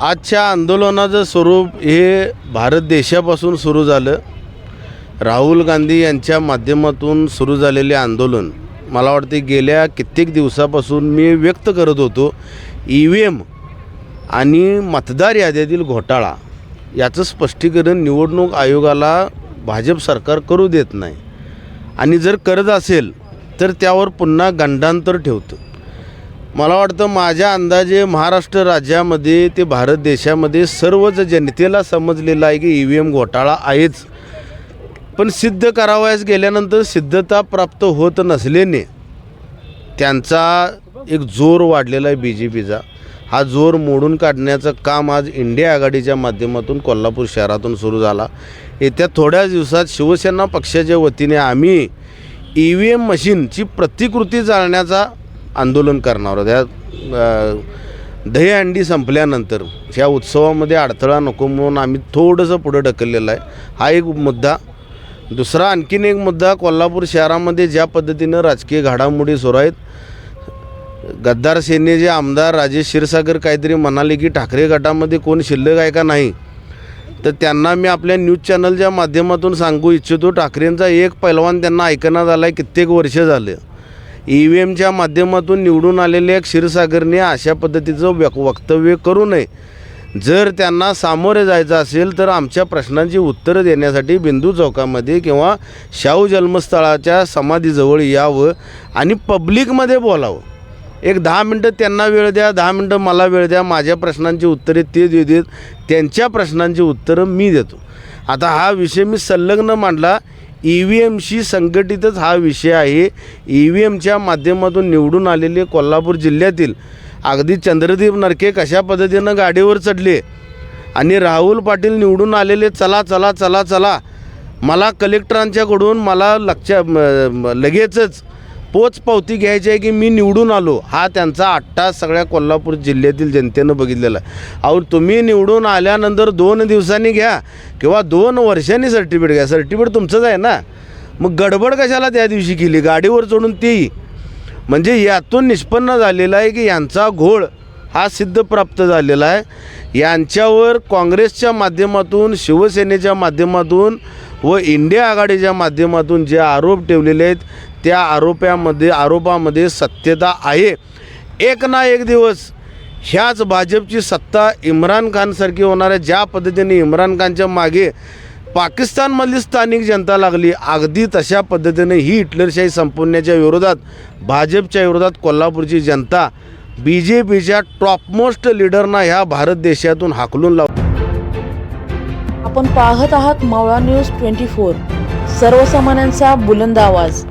आजच्या आंदोलनाचं स्वरूप हे भारत देशापासून सुरू झालं. राहुल गांधी यांच्या माध्यमातून सुरू झालेले आंदोलन. मला वाटते गेल्या कित्येक दिवसापासून मी व्यक्त करत होतो ई व्ही एम आणि मतदार याद्यातील घोटाळा. याचं स्पष्टीकरण निवडणूक आयोगाला भाजप सरकार करू देत नाही. आणि जर करत असेल तर त्यावर पुन्हा गंडांतर ठेवतं. मला वाटतं माझ्या अंदाजे महाराष्ट्र राज्यामध्ये ते भारत देशामध्ये सर्वच जनतेला समजलेलं आहे की ई व्ही एम घोटाळा आहेच. पण सिद्ध करावयास गेल्यानंतर सिद्धता प्राप्त होत नसल्याने त्यांचा एक जोर वाढलेला आहे बी जे पीचा. हा जोर मोडून काढण्याचं काम आज इंडिया आघाडीच्या माध्यमातून कोल्हापूर शहरातून सुरू झाला. येत्या थोड्याच दिवसात शिवसेना पक्षाच्या वतीने आम्ही ई व्ही एम मशीनची प्रतिकृती जाळण्याचा आंदोलन करणार आहोत या दहीहंडी संपल्यानंतर ह्या उत्सवामध्ये अडथळा नको म्हणून आम्ही थोडंसं पुढं ढकललेलं आहे. हा एक मुद्दा. दुसरा आणखीन एक मुद्दा कोल्हापूर शहरामध्ये ज्या पद्धतीनं राजकीय घडामोडी सुरू आहेत गद्दार सेनेचे आमदार राजेश क्षीरसागर काहीतरी म्हणाले की ठाकरे गटामध्ये कोण शिल्लक आहे का नाही? तर त्यांना मी आपल्या न्यूज चॅनलच्या माध्यमातून सांगू इच्छितो. ठाकरेंचा एक पैलवान त्यांना ऐकण्यात आला आहे कित्येक वर्ष झालं. ई व्ही एमच्या माध्यमातून निवडून आलेल्या क्षीरसागरने अशा पद्धतीचं व्यक वक्तव्य करू नये. जर त्यांना सामोरे जायचं असेल तर आमच्या प्रश्नांची उत्तरं देण्यासाठी बिंदू चौकामध्ये किंवा शाहू जन्मस्थळाच्या समाधीजवळ यावं आणि पब्लिकमध्ये बोलावं. एक दहा मिनटं त्यांना वेळ द्या दहा मिनटं मला वेळ द्या माझ्या प्रश्नांची उत्तरे ते देऊ देत त्यांच्या प्रश्नांची उत्तरं मी देतो. आता हा विषय मी संलग्न मांडला ई व्ही एमशी संघटितच हा विषय आहे. ई व्ही एमच्या माध्यमातून निवडून आलेले कोल्हापूर जिल्ह्यातील अगदी चंद्रदीप नरके कशा पद्धतीनं गाडीवर चढले? आणि राहुल पाटील निवडून आलेले चला चला चला चला. मला कलेक्टरांच्याकडून मला लक्ष लगेचच पोच पावती घ्यायची आहे की मी निवडून आलो हा त्यांचा आट्टा सगळ्या कोल्हापूर जिल्ह्यातील जनतेनं बघितलेला आहे. अहो तुम्ही निवडून आल्यानंतर दोन दिवसांनी घ्या किंवा दोन वर्षांनी सर्टिफिकेट घ्या. सर्टिफिकेट तुमचंच आहे ना? मग गडबड कशाला त्या दिवशी केली? गाडीवर चढून ती. म्हणजे यातून निष्पन्न झालेलं आहे की यांचा घोळ हा सिद्ध प्राप्त झालेला आहे. यांच्यावर काँग्रेसच्या माध्यमातून शिवसेनेच्या माध्यमातून व इंडिया आघाडीच्या माध्यमातून जे आरोप ठेवलेले आहेत त्या आरोप्यामध्ये आरोपामध्ये सत्यता आहे. एक ना एक दिवस ह्याच भाजपची सत्ता इम्रान खानसारखी होणार आहे. ज्या पद्धतीने इम्रान खानच्या मागे पाकिस्तानमधली स्थानिक जनता लागली अगदी तशा पद्धतीने ही हिटलरशाही संपवण्याच्या विरोधात भाजपच्या विरोधात कोल्हापूरची जनता बी जे पीच्या टॉपमोस्ट लिडरना ह्या भारत देशातून हाकलून लाव आपण पाहत आहात मावळा न्यूज ट्वेंटी फोर. सर्वसामान्यांचा बुलंद आवाज.